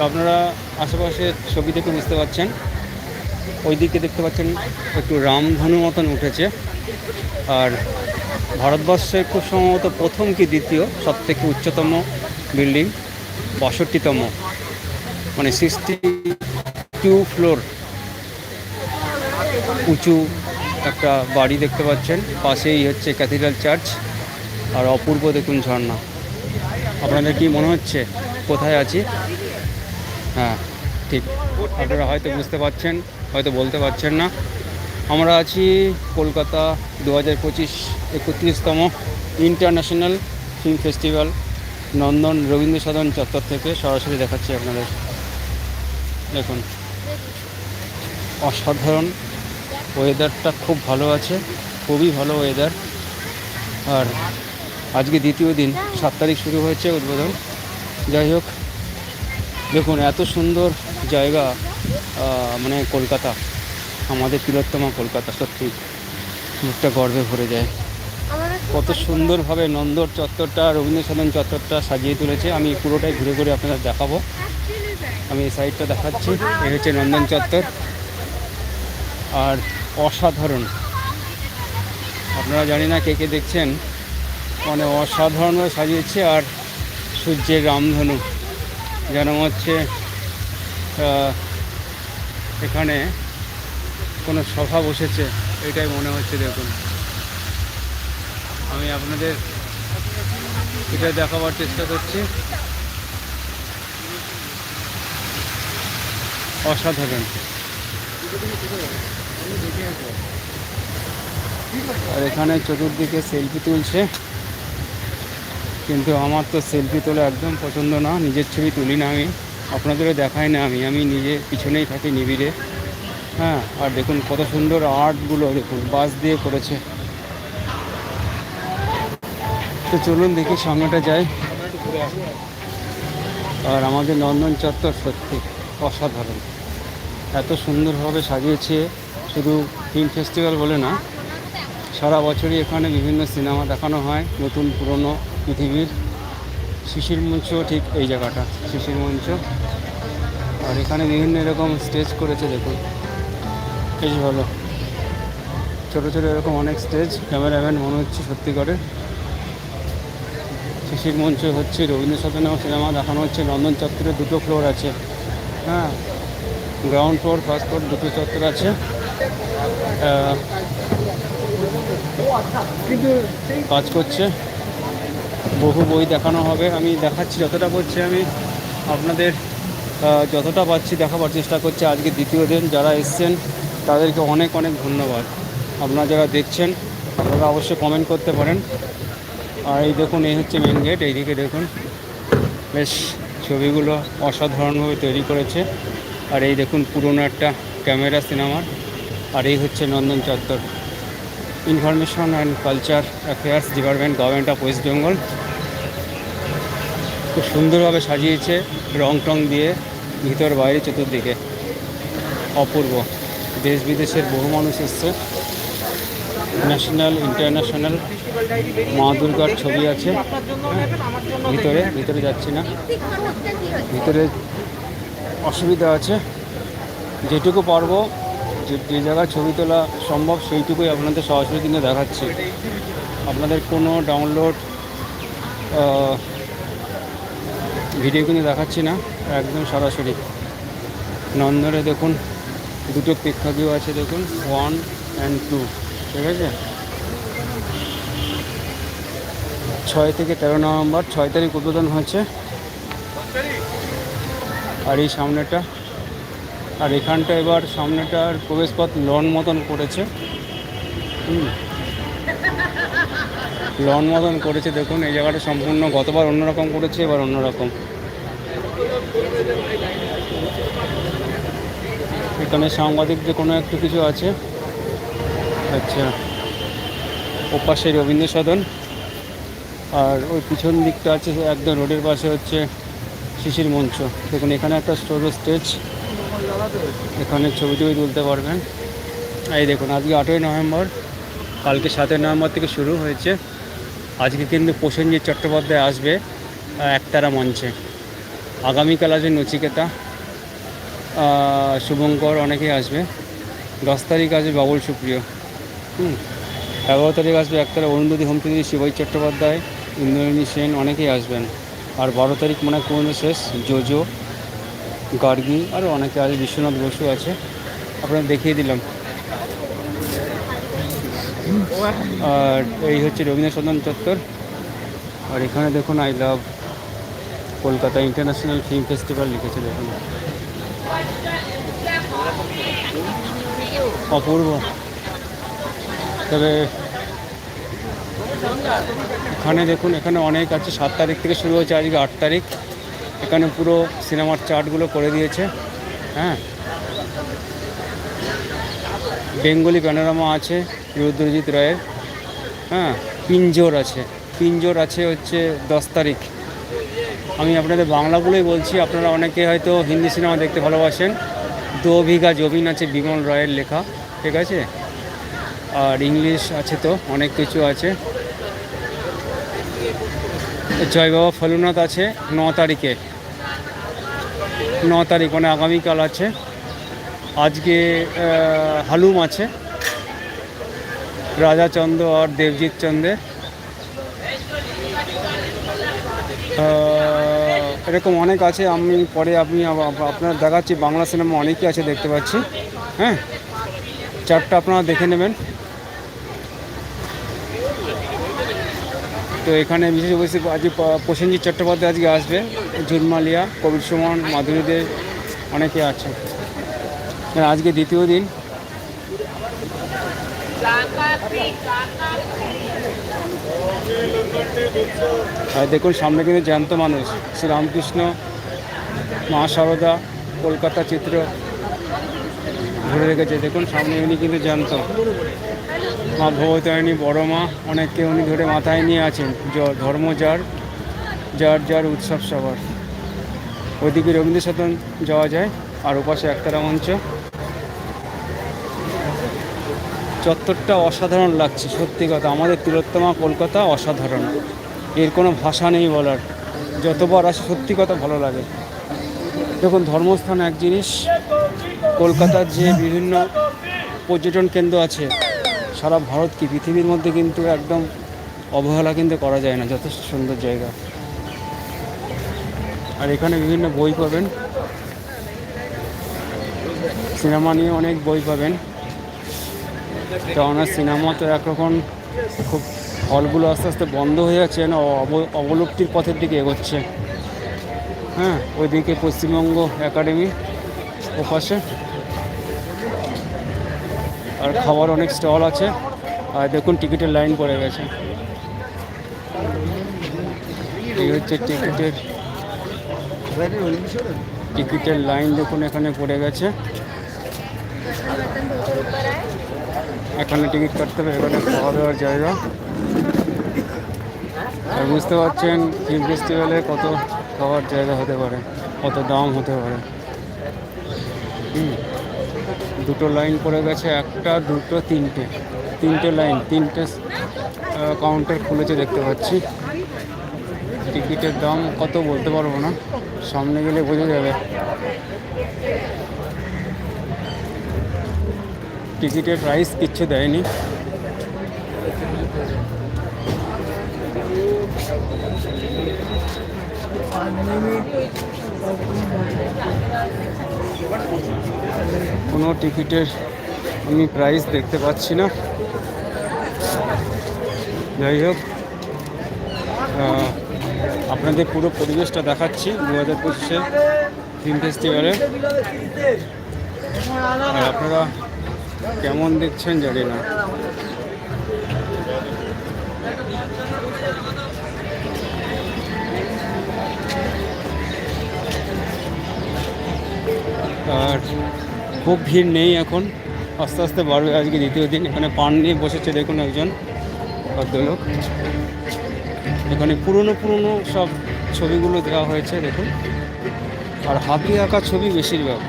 তো আপনারা আশেপাশে ছবি দেখে বুঝতে পারছেন। ওই দিকে দেখতে পাচ্ছেন একটু রামধনু মতন উঠেছে। আর ভারতবর্ষের খুব সম্ভবত প্রথম কি দ্বিতীয় সব থেকে উচ্চতম বিল্ডিং? বাষট্টিতম। মানে সিক্সটি টু ফ্লোর উঁচু একটা বাড়ি দেখতে পাচ্ছেন। পাশেই হচ্ছে ক্যাথিড্রাল চার্চ আর অপূর্ব দেখুন ঝর্ণা। আপনাদের কি মনে হচ্ছে? কোথায় আছি? হ্যাঁ ঠিক। আপনারা হয়তো বুঝতে পারছেন, হয়তো বলতে পারছেন না। আমরা আছি কলকাতা দু হাজার পঁচিশ একত্রিশতম international film festival, Nandan Rabindra Sadan চত্বর থেকে সরাসরি দেখাচ্ছি আপনাদের। দেখুন, অসাধারণ ওয়েদারটা খুব ভালো আছে, খুবই ভালো ওয়েদার আর আজকে দ্বিতীয় দিন, সাত তারিখ শুরু হয়েছে উদ্বোধন। যাই হোক দেখুন, এত সুন্দর জায়গা মানে কলকাতা, আমাদের তিলোত্তমা কলকাতা, সত্যি। মুখটা গর্বে ভরে যায়। কত সুন্দরভাবে নন্দর চত্বরটা রবীন্দ্র সদন চত্বরটা সাজিয়ে তুলেছে। আমি পুরোটাই ঘুরে ঘুরে আপনাদের দেখাবো। আমি এই সাইডটা দেখাচ্ছি। এই হচ্ছে নন্দন চত্বর। আর অসাধারণ। আপনারা জানি না কে কে দেখছেন। মানে অসাধারণভাবে সাজিয়েছে। আর সূর্যের রামধনু। যেন হচ্ছে এখানে কোনো সভা বসেছে, এটাই মনে হচ্ছে দেখুন। আমি আপনাদের এটা দেখাবার চেষ্টা করছি। অসাধারণ। আর এখানে চতুর্দিকে সেলফি তুলছে। কিন্তু আমার তো সেলফি তোলা একদম পছন্দ না, নিজের ছবি তুলি না আমি, আপনাদেরও দেখাই না আমি আমি নিজে পিছনেই থাকি নিবিড়ে। হ্যাঁ আর দেখুন কত সুন্দর আর্টগুলো দেখুন বাস দিয়ে করেছে। তো চলুন দেখি সামনেটা যাই। আর আমাদের নন্দন চত্বর সত্যি অসাধারণ। এত সুন্দরভাবে সাজিয়েছে, শুধু ফিল্ম ফেস্টিভ্যাল বলে না, সারা বছরই এখানে বিভিন্ন সিনেমা দেখানো হয়, নতুন পুরনো পৃথিবীর শিশির মঞ্চ, ঠিক এই জায়গাটা, শিশির মঞ্চ। আর এখানে বিভিন্ন এরকম স্টেজ করেছে, দেখুন। বেশ ভালো। ছোটো ছোটো এরকম অনেক স্টেজ ক্যামেরাম্যান মনে হচ্ছে সত্যি করে। শিশির মঞ্চ হচ্ছে রবীন্দ্র সদনেও সিনেমা দেখানো হচ্ছে নন্দন চত্বরে দুটো ফ্লোর আছে। হ্যাঁ গ্রাউন্ড ফ্লোর ফার্স্ট ফ্লোর দুটো চত্বর আছে। কাজ করছে। বহু বই দেখানো হবে। আমি দেখাচ্ছি যতটা করছি আমি। আপনাদের যতটা পাচ্ছি দেখাবার চেষ্টা করছি। আজকে দ্বিতীয় দিন যারা এসছেন, তাদেরকে অনেক অনেক ধন্যবাদ। আপনারা যারা দেখছেন, আপনারা অবশ্যই কমেন্ট করতে পারেন। আর এই দেখুন, এই হচ্ছে মেন গেট এইদিকে দেখুন, বেশ ছবিগুলো অসাধারণভাবে তৈরি করেছে। আর এই দেখুন, পুরনো একটা ক্যামেরা সিনেমার। আর এই হচ্ছে নন্দন চত্বর। Information and culture affairs department, government of West Bengal. খুব সুন্দরভাবে সাজিয়েছে, রং টং দিয়ে ভিতর বাইরে চতুর্দিকে। অপূর্ব। দেশ বিদেশের বহু মানুষ এসছে। ন্যাশনাল, ইন্টারন্যাশনাল মা দুর্গার ছবি আছে। ভিতরে ভিতরে যাচ্ছি না। ভিতরে অসুবিধা আছে। যেটুকু পারব যে জায়গায় ছবি তোলা সম্ভব সেইটুকুই আপনাদের সরাসরি কিন্তু দেখাচ্ছি। আপনাদের কোনো ডাউনলোড ভিডিও কিন্তু দেখাচ্ছি না, একদম সরাসরি। নন্দনে দেখুন, দুটো প্রেক্ষাগৃহ আছে দেখুন ওয়ান অ্যান্ড টু ঠিক আছে? ছয় থেকে তেরো নভেম্বর, ছয় তারিখ উদ্বোধন হয়েছে। আর এই সামনেটা আর এখানটা এবার সামনেটার প্রবেশপথ লন মতন করেছে। লন মতন করেছে, দেখুন, এই জায়গাটা সম্পূর্ণ গতবার অন্যরকম করেছে, এবার অন্যরকম। এখানে সাংবাদিকদের কোনো একটু কিছু আছে? আচ্ছা। ওপাশে রবীন্দ্র সদন আর ওই পিছন দিকটা আছে, একদম রোডের পাশে হচ্ছে শিশির মঞ্চ। দেখুন, এখানে একটা স্টোর স্টেজ। এখানে ছবি টবি তুলতে পারবেন। এই দেখুন, আজকে আটই নভেম্বর, কালকে সাতই নভেম্বর থেকে শুরু হয়েছে। আজকে কিন্তু প্রসেনজিৎ চট্টোপাধ্যায় আসবে একতারা মঞ্চে। আগামীকাল আছে নচিকেতা শুভঙ্কর অনেকেই আসবে। দশ তারিখ আসবে বাবুল সুপ্রিয়। হুম, এগারো তারিখ আসবে একতারা অরুন্ধতী হোমপ্রতি শিবাই চট্টোপাধ্যায় ইন্দ্রাণী সেন অনেকেই আসবেন। আর বারো তারিখ মনে হয় শেষ, জোজো। গার্গি আরও অনেকে আছে, বিশ্বনাথ বসু আছে। আপনার দেখিয়ে দিলাম। আর এই হচ্ছে রবীন্দ্র সদন চত্বর। আর এখানে দেখুন I love Kolkata international film festival লিখেছে, দেখুন। অপূর্ব। তবে এখানে দেখুন, এখানে অনেক আছে, সাত তারিখ থেকে শুরু হচ্ছে, আজকে আট তারিখ। এখানে পুরো সিনেমার চার্টগুলো করে দিয়েছে হ্যাঁ। বেঙ্গলি প্যানোরামা আছে, রুদ্রজিৎ রায়ের হ্যাঁ পিঞ্জোর আছে। পিঞ্জোর আছে হচ্ছে দশ তারিখ। আমি আপনাদের বাংলাগুলোই বলছি, আপনারা অনেকে হয়তো হিন্দি সিনেমা দেখতে ভালোবাসেন। দো বিঘা জমিন আছে বিমল রায়ের লেখা, ঠিক আছে? আর ইংলিশ আছে তো, অনেক কিছু আছে। জয় বাবা ফলুনাথ আছে ন তারিখে। ন তারিখ মানে আগামীকাল আছে। আজকে হালুম আছে। রাজাচন্দ্র আর দেবজিৎ চন্দ্রের। এরকম অনেক আছে, আমি পরে আপনি আপনার দেখাচ্ছি, বাংলা সিনেমা অনেকই আছে দেখতে পাচ্ছি। হ্যাঁ? চারটা আপনারা দেখে নেবেন। তো এখানে বিশেষ উপস্থিত আজকে প্রসেনজিৎ চট্টোপাধ্যায় আজকে আসবে। জুনমালিয়া কবির সুমন মাধুরী দে অনেকে আছে। আজকে দ্বিতীয় দিন। আর দেখুন, সামনে কিন্তু জ্যান্ত মানুষ। শ্রী রামকৃষ্ণ মা সারদা, কলকাতা চিত্র ধরে রেখেছে। দেখুন, সামনে উনি কিন্তু জ্যান্ত। মা ভগবতারিণী বড় মা, অনেককে উনি ধরে মাথায় নিয়ে আছেন। য- ধর্ম যার যার যার উৎসব সবার। ওইদিকে রবীন্দ্র সদন যাওয়া যায়, আর ওপাশে একতারা মঞ্চ। চত্বরটা অসাধারণ লাগছে, সত্যি কথা। আমাদের তিলোত্তমা কলকাতা অসাধারণ। এর কোনো ভাষা নেই বলার। যতবার আসে সত্যি কথা ভালো লাগে। দেখুন, ধর্মস্থান এক জিনিস। কলকাতার যে বিভিন্ন পর্যটন কেন্দ্র আছে, সারা ভারত কি পৃথিবীর মধ্যে কিন্তু একদম অবহেলা কিন্তু করা যায় না, যথেষ্ট সুন্দর জায়গা। আর এখানে বিভিন্ন বই পাবেন। সিনেমা নিয়ে অনেক বই পাবেন। কেননা সিনেমা তো একরকম খুব হলগুলো আস্তে আস্তে বন্ধ হয়ে যাচ্ছে না অব- অবলুপ্তির পথের দিকে এগোচ্ছে। হ্যাঁ ওইদিকে পশ্চিমবঙ্গ একাডেমি ওপাশে আর খাবার অনেক স্টল আছে। আর দেখুন, টিকিটের লাইন পড়ে গেছে। এই হচ্ছে টিকিটের টিকিটের লাইন দেখুন, এখানে পড়ে গেছে। এখানে টিকিট কাটতে হবে, এখানে খাওয়া দাওয়ার জায়গা। আর বুঝতে পারছেন ফিল্ম ফেস্টিভ্যালে কত খাওয়ার জায়গা হতে পারে, কত দাম হতে পারে। দুটো লাইন পড়ে গেছে, একটা, দুটো, তিনটে। তিনটে লাইন, তিনটে কাউন্টার খুলেছে দেখতে পাচ্ছি। টিকিটের দাম কত বলতে পারব না। সামনে গেলে বোঝা যাবে। টিকিটের প্রাইস কিচ্ছু দেয়নি। কোনো টিকিটের আমি প্রাইস দেখতে পাচ্ছি না। যাই হোক আপনাদের পুরো পরিবেশটা দেখাচ্ছি দু হাজার পঁচিশে ফিল্ম ফেস্টিভ্যালে আর আপনারা কেমন দেখছেন জানি না। আর খুব ভিড় নেই এখন। আস্তে আস্তে বাড়বে। আজকে দ্বিতীয় দিন এখানে পান নিয়ে বসেছে দেখুন একজন ভদ্রলোক। এখানে পুরনো পুরনো সব ছবিগুলো দেওয়া হয়েছে, দেখুন। আর হাতে আঁকা ছবি বেশিরভাগ।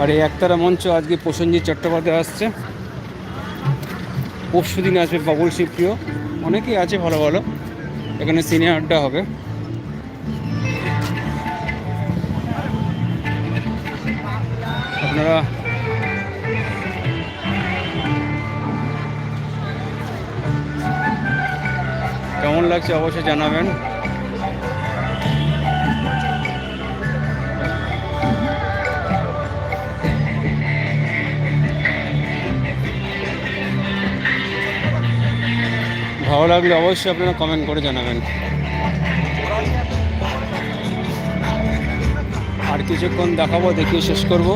আর এই একতারা মঞ্চ আজকে প্রসেনজিৎ চট্টোপাধ্যায় আসছে। পরশু দিন আসবে বাবুল শিবপ্রিয়। অনেকেই আছে ভালো ভালো। এখানে সিনিয়র আড্ডা হবে। আপনারা কেমন লাগছে অবশ্যই জানাবেন। ভালো লাগলে অবশ্যই আপনারা কমেন্ট করে জানাবেন। আর কিছুক্ষণ দেখাবো, দেখিয়ে শেষ করব।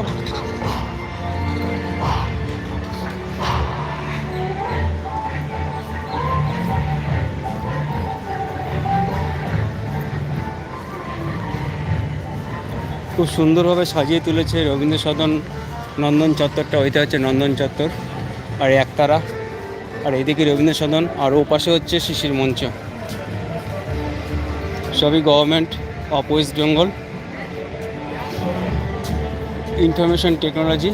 খুব সুন্দরভাবে সাজিয়ে তুলেছে রবীন্দ্র সদন নন্দন চত্বরটা, ওইটা হচ্ছে নন্দন চত্বর, আর একতারা আর এদিকে রবীন্দ্র সদন আর ও পাশে হচ্ছে শিশির মঞ্চ। সবই government of West Bengal information technology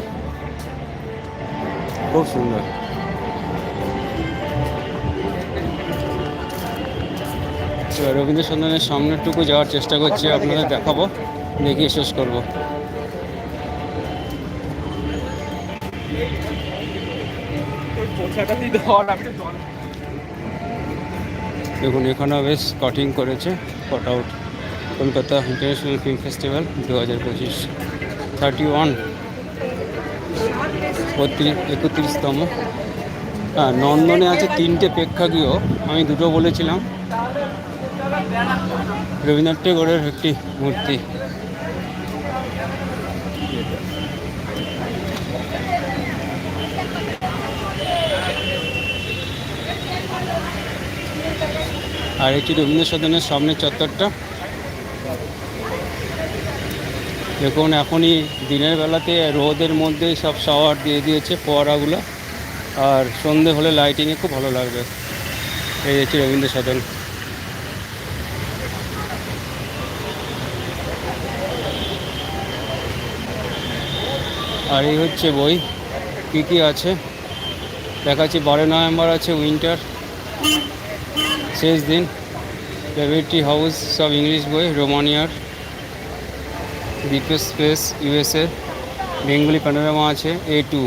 খুব সুন্দর। রবীন্দ্র সদনের সামনেরটুকু যাওয়ার চেষ্টা করছি, আপনাদের দেখাবো। দেখিয়ে শেষ করব। দেখুন, এখানেও বেশ কাটিং করেছে cut out Kolkata international film festival দু হাজার পঁচিশ। থার্টি ওয়ান একত্রিশতম। হ্যাঁ নন্দনে আছে তিনটে প্রেক্ষাগৃহ, আমি দুটো বলেছিলাম। রবীন্দ্রনাথ টেগোরের একটি মূর্তি। আর এটি রবীন্দ্র সদনের সামনের চত্বরটা। দেখুন, এখনই দিনের বেলাতে রোদের মধ্যে সব শাওয়ার দিয়ে দিয়েছে ফোয়ারাগুলো। আর সন্ধে হলে লাইটিংয়ে খুব ভালো লাগবে। এই হচ্ছে রবীন্দ্র সদন আর এই হচ্ছে বই। কী কী আছে? দেখাচ্ছি বারো নভেম্বর আছে উইন্টার শেষ দিন। লেভিটি হাউস সব ইংলিশ বই রোমানিয়ার বিপেস স্পেস ইউএসএ বেঙ্গলি প্যানোরামা আছে এ টু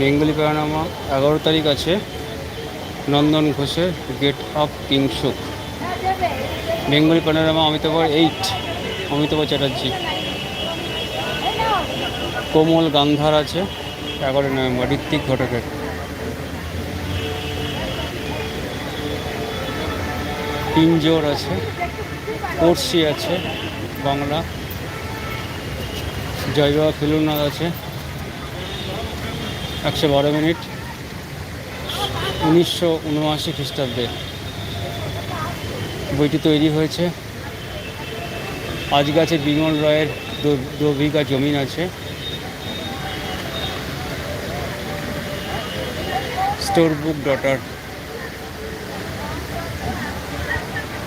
বেঙ্গলি প্যানোরামা এগারো তারিখ আছে, নন্দন ঘোষের gate of Kingshuk Bengali panorama Amitabh eight Amitabh Chatterjee Komal Gandhar আছে এগারো নভেম্বর ঋত্বিক ঘটকের পিঞ্জোর আছে পড়শি আছে, বাংলা, জয়বাবা ফেলুনাথ আছে, একশো বারো মিনিট, উনিশশো উনআশি খ্রিস্টাব্দে। বইটি তৈরি হয়েছে। আজকে আছে বিমল রায়ের দু বিঘা জমিন আছে। Store book daughter.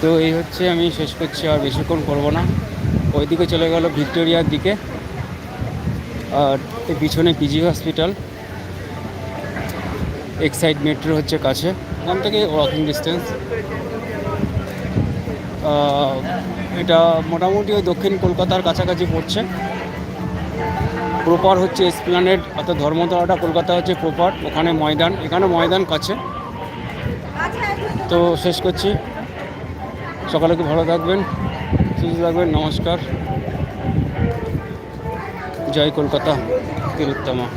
তো এই হচ্ছে আমি শেষ করছি, আর বেশিক্ষণ করব না। ওইদিকে চলে গেল ভিক্টোরিয়ার দিকে, আর পিছনে পিজি হসপিটাল। এক্সাইড মেট্রো হচ্ছে কাছে এখান থেকে ওয়াকিং ডিস্টেন্স এটা মোটামুটি ওই দক্ষিণ কলকাতার কাছাকাছি পড়ছে। প্রপার হচ্ছে এসপ্লানেড অর্থাৎ ধর্মতলাটা, কলকাতা হচ্ছে প্রপার, ওখানে ময়দান, এখানে ময়দান কাছে। তো শেষ করছি। সকালে খুব ভালো থাকবেন সুস্থ থাকবেন নমস্কার। জয় কলকাতা তিরুত্তমা